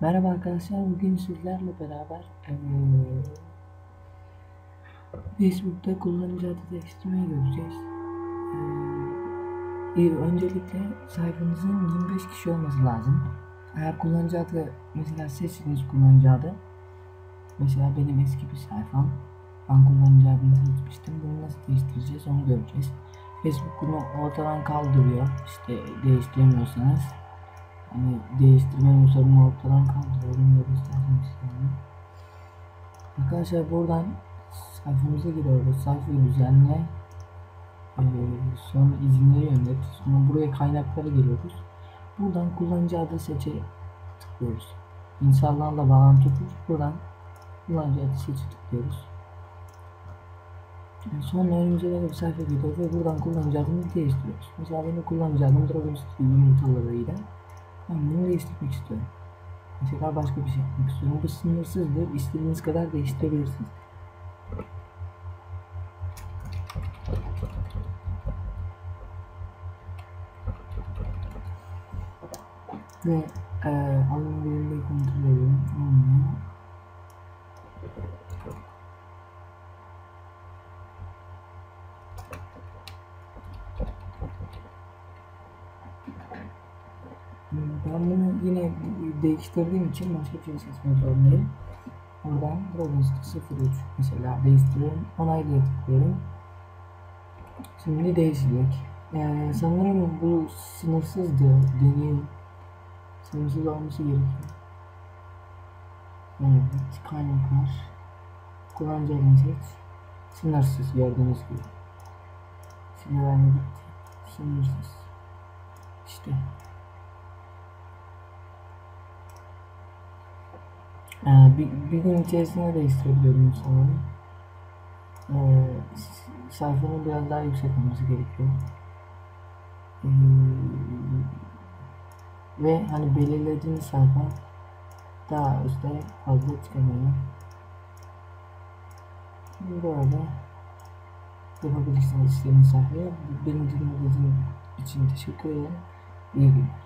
Merhaba arkadaşlar, bugün sizlerle beraber Facebook'ta kullanıcı adı değiştirmeyi göreceğiz. İyi, öncelikle sayfanızın 25 kişi olması lazım. Eğer kullanıcı adı mesela seçtiğiniz kullanıcı adı mesela benim eski bir sayfam ben kullanıcı adını seçmiştim. Bunu nasıl değiştireceğiz onu göreceğiz. Facebook bunu ortadan kaldırıyor. İşte değiştiremiyorsanız Hani değiştirme sorunu ortadan kaldırıyorum ve göstereceğim size onu. Arkadaşlar buradan sayfamıza giriyoruz. Sayfayı düzenle. Ee, sonra izinleri yönet. Sonra buraya kaynaklara giriyoruz. Buradan kullanıcı adı seçe tıklıyoruz. İnsanlarla bağlantı kur. Buradan kullanıcı adı seçe tıklıyoruz. Yani sonra önümüze böyle bir sayfa geliyor ve buradan kullanıcı adını değiştiriyoruz. Mesela benim kullanıcı adım Dragon City yumurtalarıyla. Ben bunu değiştirmek istiyorum. Mesela başka bir şey yapmak istiyorum. Bu sınırsızdır. İstediğiniz kadar değiştirebilirsiniz. Ve e, alınabilirliği kontrol ediyorum. Olmuyor. Ben bunu yine değiştirdiğim için başka bir şey seçmek zorundayım. Oradan Robinson 03 mesela değiştiriyorum. Onaylaya tıklıyorum. Şimdi değişecek. Ee, sanırım bu sınırsızdı. Deneyim. Sınırsız olması gerekiyor. Evet, kaynaklar. Kullanıcı adını seç. Sınırsız gördüğünüz gibi. Şimdi ben gitti. Sınırsız. İşte. Ee, bir, bir gün içerisinde değiştirebiliyorum sanırım. Ee, sayfanın biraz daha yüksek olması gerekiyor. Ee, ve hani belirlediğiniz sayfa daha üstte fazla çıkamıyor. Böyle yapabilirsiniz istediğiniz sayfaya. Benim dinlediğiniz için teşekkür ederim. İyi günler.